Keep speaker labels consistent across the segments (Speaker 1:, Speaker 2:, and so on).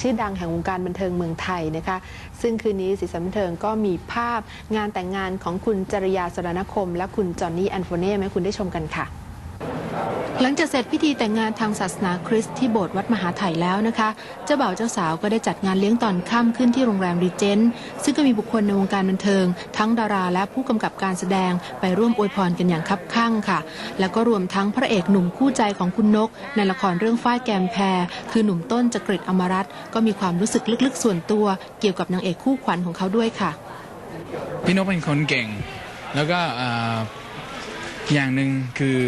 Speaker 1: ชื่อดังแห่งวงการบันเทิงเมืองไทยนะคะ ซึ่งคืนนี้สีสันบันเทิงก็มีภาพงานแต่งงานของคุณจริยาสรณคม และคุณจอห์นนี่แอนโฟเน่ให้คุณได้ชมกันค่ะ หลังจากเสร็จพิธีแต่งงานทางศาสนาคริสต์ที่โบสถ์วัดมหาไถ่แล้วนะคะเจ้าบ่าวเจ้าสาวก็ได้จัดงานเลี้ยงตอนค่ำขึ้นที่โรงแรมรีเจนต์ซึ่งก็มีบุคคลในวงการบันเทิง ทั้งดาราและผู้กำกับการแสดงไปร่วมอวยพรกันอย่างคับคั่งค่ะ แล้วก็รวมทั้งพระเอกหนุ่มคู่ใจของคุณนก ในละครเรื่องฝ้ายแกมแพร คือหนุ่มต้นจักริดอมรัตน์ก็มีความรู้สึกลึกๆ ส่วนตัว เกี่ยวกับนางเอกคู่ขวัญของเขาด้วยค่ะ
Speaker 2: พี่นกเป็นคนเก่ง แล้วก็อ่ออย่างหนึ่งคือ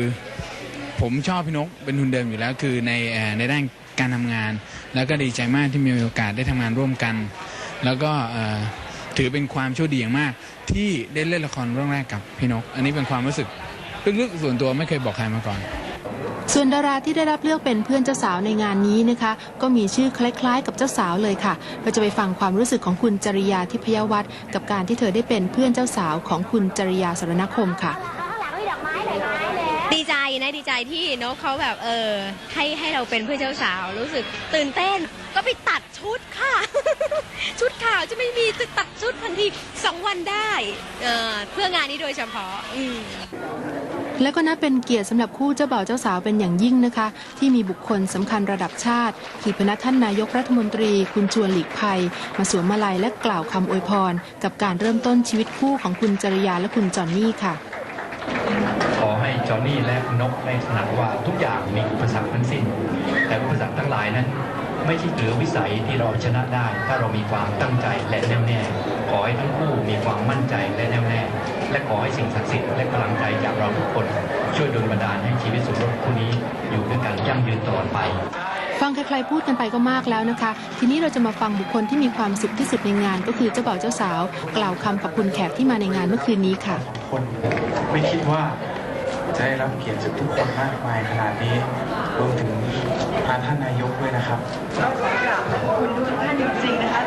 Speaker 2: ผมชอบพี่นกเป็นทุนเดิมอยู่แล้ว คือในในด้านการทำงาน แล้วก็ดีใจมากที่มีโอกาสได้ทำงานร่วมกัน แล้วก็ถือเป็นความโชคดีอย่างมาก ที่ได้เล่นละครเรื่องแรกกับพี่นก อันนี้เป็นความรู้สึกลึกๆส่วนตัวไม่เคยบอกใครมาก่อน
Speaker 1: ส่วนดาราที่ได้รับเลือกเป็นเพื่อนเจ้าสาวในงานนี้นะคะ ก็มีชื่อคล้ายๆ กับเจ้าสาวเลยค่ะ เราจะไปฟังความรู้สึกของคุณจริยาทิพยวัฒน์กับการที่เธอได้เป็นเพื่อนเจ้าสาวของคุณจริยาสรณคมค่ะ
Speaker 3: ข้างหลังมี ดี
Speaker 4: ใจนะดีใจที่นกเขาแบบเออให้ให้เราเป็นเพื่อนเจ้าสาวรู้สึกตื่นเต้นก็ไปตัดชุดค่ะ ชุดขาวจะไม่มีจะตัดชุดทันทีสองวันได้เออเพื่องานนี้โดยเฉพาะอืม
Speaker 1: และก็นับเป็นเกียรติสำหรับคู่เจ้าบ่าวเจ้าสาวเป็นอย่างยิ่งนะคะ ที่มีบุคคลสำคัญระดับชาติคือพนักท่านนายกรัฐมนตรี คุณชวนหลีกภัย มาสวมมาลัยและกล่าวคำอวยพร กับการเริ่มต้นชีวิตคู่ของคุณจริยาและคุณจอนนี่ค่ะ
Speaker 5: จอห์นนี่และนกได้ตระหนักว่าทุกอย่างมีอุปสรรคทั้งสิ้น แต่อุปสรรคทั้งหลายนั้น ไม่ใช่เหลือวิสัยที่เราชนะได้ ถ้าเรามีความตั้งใจและแน่วแน่ ขอให้ทั้งคู่มีความมั่นใจและแน่วแน่ และขอให้สิ่งศักดิ์สิทธิ์และกำลังใจจากเราทุกคน ช่วยดลบันดาลให้ชีวิตสมรสคู่นี้อยู่ด้วยกันยั่งยืนตลอดไป
Speaker 1: ฟังใครๆพูดกันไปก็มากแล้วนะคะ ทีนี้เราจะมาฟังบุคคลที่มีความสุขที่สุดในงาน ก็คือเจ้าบ่าวเจ้าสาว กล่าวคำขอบคุณแขกที่มาในงานเมื่อคืนนี้ค่ะ
Speaker 6: คนไม่คิดว่า จะได้รับเกียรติจากทุกคนมากมายขนาดนี้รวมถึงพาท่านนายกด้วยนะครับ
Speaker 7: ก็ขอกราบขอบคุณทุกท่านจริงๆนะคะ